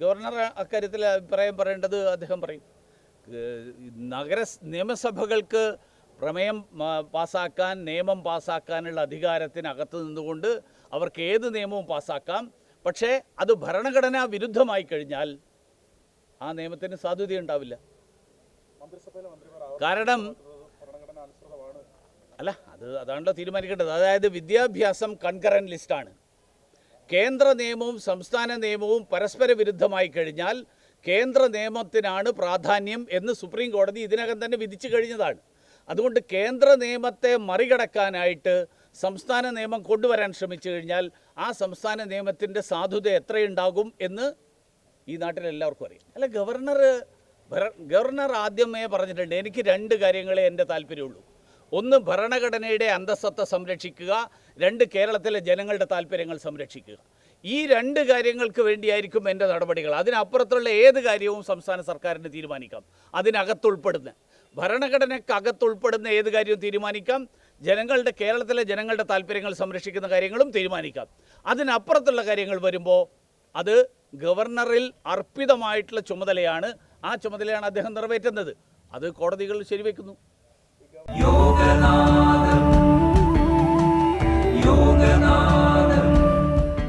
Governor അക്കാര്യത്തിൽ അഭിപ്രായം പറയേണ്ടത് അദ്ദേഹം പറയും. നഗര നിയമസഭകൾക്ക് പ്രമേയം പാസ്സാക്കാൻ നിയമം പാസ്സാക്കാനുള്ള അധികാരത്തിനകത്ത് നിന്നുകൊണ്ട് അവർക്ക് ഏത് നിയമവും പാസ്സാക്കാം പക്ഷേ അത് ഭരണഘടനാ വിരുദ്ധമായി കഴിഞ്ഞാൽ ആ നിയമത്തിന് സാധുതയുണ്ടാവില്ല. കാരണം അല്ല അത് അതാണല്ലോ തീരുമാനിക്കേണ്ടത്. അതായത് വിദ്യാഭ്യാസം കൺകറന്റ് ലിസ്റ്റാണ്. കേന്ദ്ര നിയമവും സംസ്ഥാന നിയമവും പരസ്പര വിരുദ്ധമായി കഴിഞ്ഞാൽ കേന്ദ്ര നിയമത്തിനാണ് പ്രാധാന്യം എന്ന് സുപ്രീം കോടതി ഇതിനകം തന്നെ വിധിച്ചു കഴിഞ്ഞതാണ്. അതുകൊണ്ട് കേന്ദ്ര നിയമത്തെ മറികടക്കാനായിട്ട് സംസ്ഥാന നിയമം കൊണ്ടുവരാൻ ശ്രമിച്ചു കഴിഞ്ഞാൽ ആ സംസ്ഥാന നിയമത്തിന്റെ സാധുത എത്രയുണ്ടാകും എന്ന് ഈ നാട്ടിൽ എല്ലാവർക്കും അറിയാം. അല്ല ഗവർണർ ഗവർണർ ആദ്യമേ പറഞ്ഞിട്ടുണ്ട് എനിക്ക് രണ്ട് കാര്യങ്ങളെ എന്റെ താല്പര്യമുള്ളൂ. ഒന്ന് ഭരണഘടനയുടെ അന്തസ്സത്ത സംരക്ഷിക്കുക രണ്ട് കേരളത്തിലെ ജനങ്ങളുടെ താല്പര്യങ്ങൾ സംരക്ഷിക്കുക. ഈ രണ്ട് കാര്യങ്ങൾക്ക് വേണ്ടിയായിരിക്കും എന്റെ നടപടികൾ. അതിനപ്പുറത്തുള്ള ഏത് കാര്യവും സംസ്ഥാന സർക്കാരിന് തീരുമാനിക്കാം. അതിനകത്തുൾപ്പെടുന്ന ഭരണഘടനക്കകത്തുൾപ്പെടുന്ന ഏത് കാര്യവും തീരുമാനിക്കാം. ജനങ്ങളുടെ കേരളത്തിലെ ജനങ്ങളുടെ താല്പര്യങ്ങൾ സംരക്ഷിക്കുന്ന കാര്യങ്ങളും തീരുമാനിക്കാം. അതിനപ്പുറത്തുള്ള കാര്യങ്ങൾ വരുമ്പോൾ അത് ഗവർണറിൽ അർപ്പിതമായിട്ടുള്ള ചുമതലയാണ്. ആ ചുമതലയാണ് അദ്ദേഹം നിറവേറ്റുന്നത്. അത് കോടതികൾ ശരിവെക്കുന്നു. യോഗനാഥ